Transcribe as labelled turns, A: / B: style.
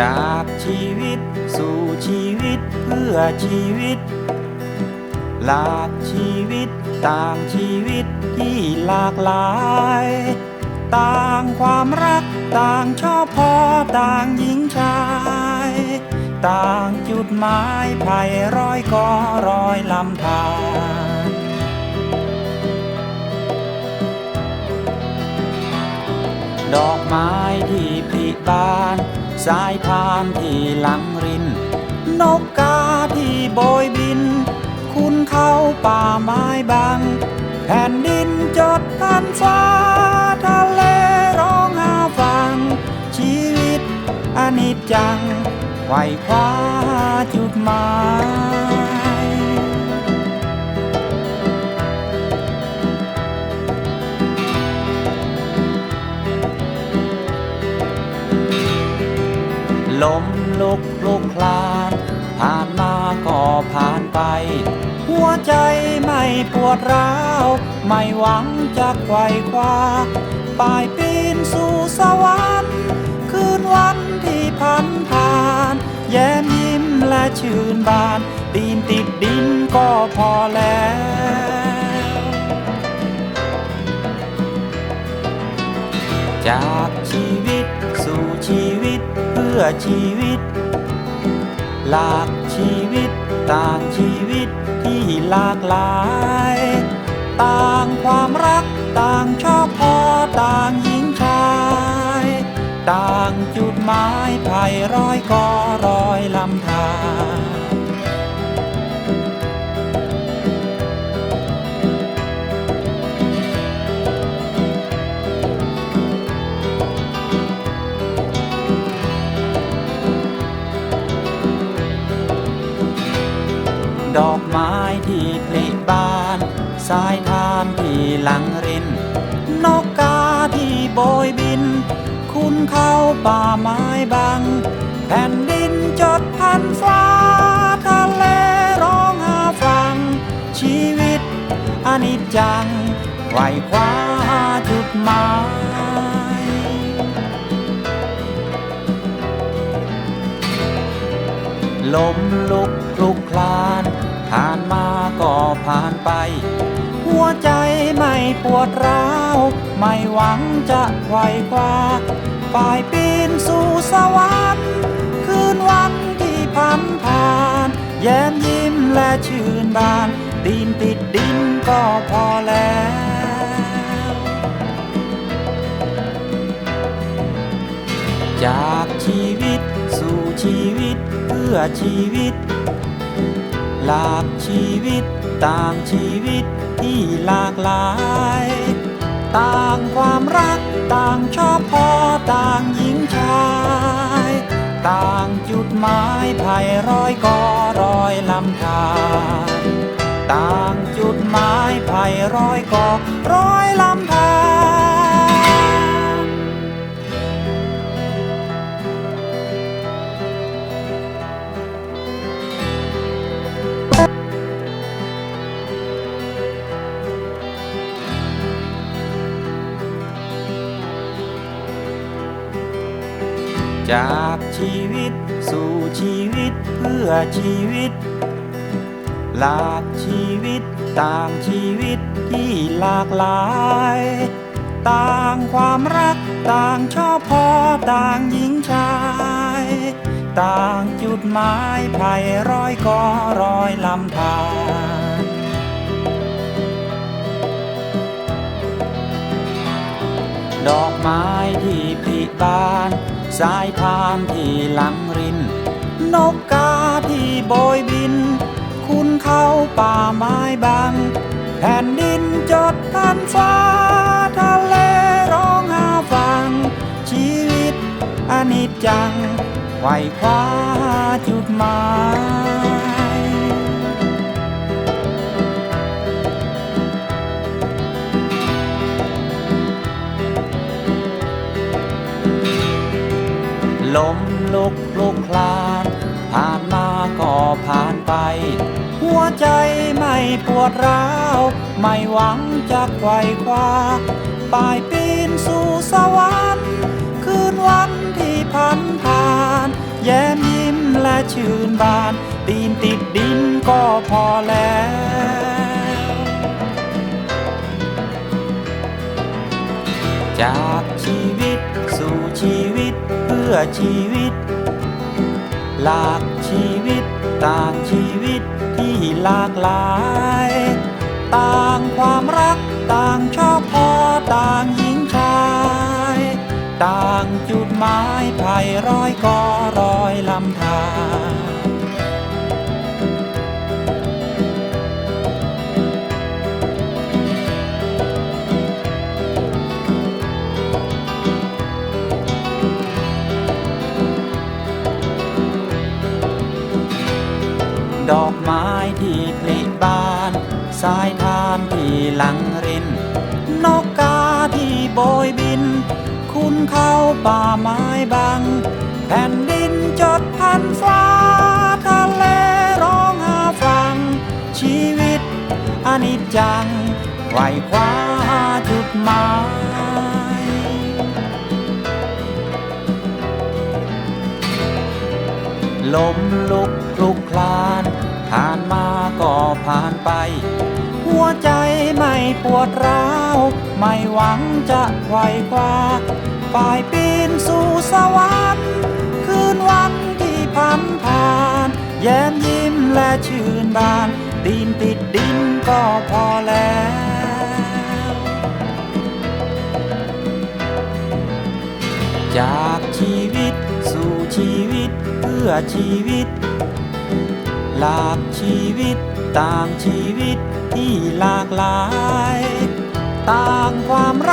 A: จากชีวิตสู่ชีวิตเพื่อชีวิต หลากชีวิตต่างชีวิตที่หลากหลาย ต่างความรักต่างชอบพอต่างหญิงชาย ต่างจุดหมายไผ่ร้อยกอรอยลำธา ดอกไม้ที่ผลิบาน สายพานที่หลังริน นกกาที่โบยบิน คุณเข้าป่าไม้บางแผ่นดินจดพันฟ้าทะเลร้องหาฟัง ชีวิตอนิจจังไขว่คว้าจุดหมาย ลมลุกลุกคลาน ผ่านมาก็ผ่านไป หัวใจไม่ปวดร้าว ไม่หวังจะไขว่คว้าปลายปีนสู่สวรรค์คืนวันที่พันผ่าน แย้มยิ้มและชื่นบานตีนติดดินก็พอแล้วจากชีวิตสู่ชีวิต พื่อชีวิต หลากชีวิตต่างชีวิตที่หลากหลาย ต่างความรักต่างชอบพอต่างหญิงชาย ต่างจุดหมายภัยร้อยกอร้อยลำธาร ที่ผลิบาน สายทานที่หลังริน นกกาที่โบยบิน คุณเขาป่าไม้บางแผ่นดินจดพันฟ้า ทะเลร้องหาฟัง ชีวิตอนิจจังไขว่คว้าจุดหมายลม ไป หัวใจไม่ปวดร้าว ไม่หวังจะไขว่คว้าปลายปีนสู่สวรรค์คืนวันที่พันผ่าน แย้มยิ้มและชื่นบานตีนติดดินก็พอแล้วจากชีวิตสู่ชีวิตเพื่อชีวิต หลากชีวิต ต่างชีวิตที่หลากหลาย ต่างความรักต่างชอบพอต่างหญิงชาย ต่างจุดหมายภายร้อยกอรอยลำธารต่างจุดหมายภายร้อยกอร้อยลำธาร จากชีวิตสู่ชีวิตเพื่อชีวิต หลากชีวิตต่างชีวิตที่หลากหลาย ต่างความรักต่างชอบพอต่างหญิงชาย ต่างจุดหมายไผ่ร้อยกอรอยลำธารดอกไม้ที่ผิบาน สายทานที่หลังริน นกกาที่โบยบิน คุณเขาป่าไม้บางแผ่นดินจดพันฟ้าทะเลร้องหาฟัง ชีวิตอนิจจังไขว่คว้าจุดหมาย ลมลุกคลุกคลาน ผ่านมาก็ผ่านไป หัวใจไม่ปวดร้าว ไม่หวังจะไขว่คว้าปลายปีนสู่สวรรค์คืนวันที่พันผ่านยิ้มยิ้มและชื่นบาน ตีนติดดินก็พอแล้วจากที่ พื่อชีวิต หลากชีวิตต่างชีวิตที่หลากหลาย ต่างความรักต่างชอบพอต่างหญิงชาย ต่างจุดหมายภัยร้อยกอร้อยลำธาร ดอกไม้ที่ผลิบาน สายทานที่หลังริน นกกาที่โบยบิน คุณเข้าป่าไม้บัง แผ่นดินจดพันฟ้า ลมลุกคลุกคลานผ่านมาก็ผ่านไป หัวใจไม่ปวดร้าว ไม่หวังจะไขว่คว้าฝ่ายปีนสู่สวรรค์คืนวันที่พันผ่าน แย้มยิ้มและชื่นบานตีนติดดินก็พอแล้วจากชีวิต ชีวิตเพื่อชีวิต หลากชีวิตต่างชีวิตที่หลากหลาย ต่างความรัก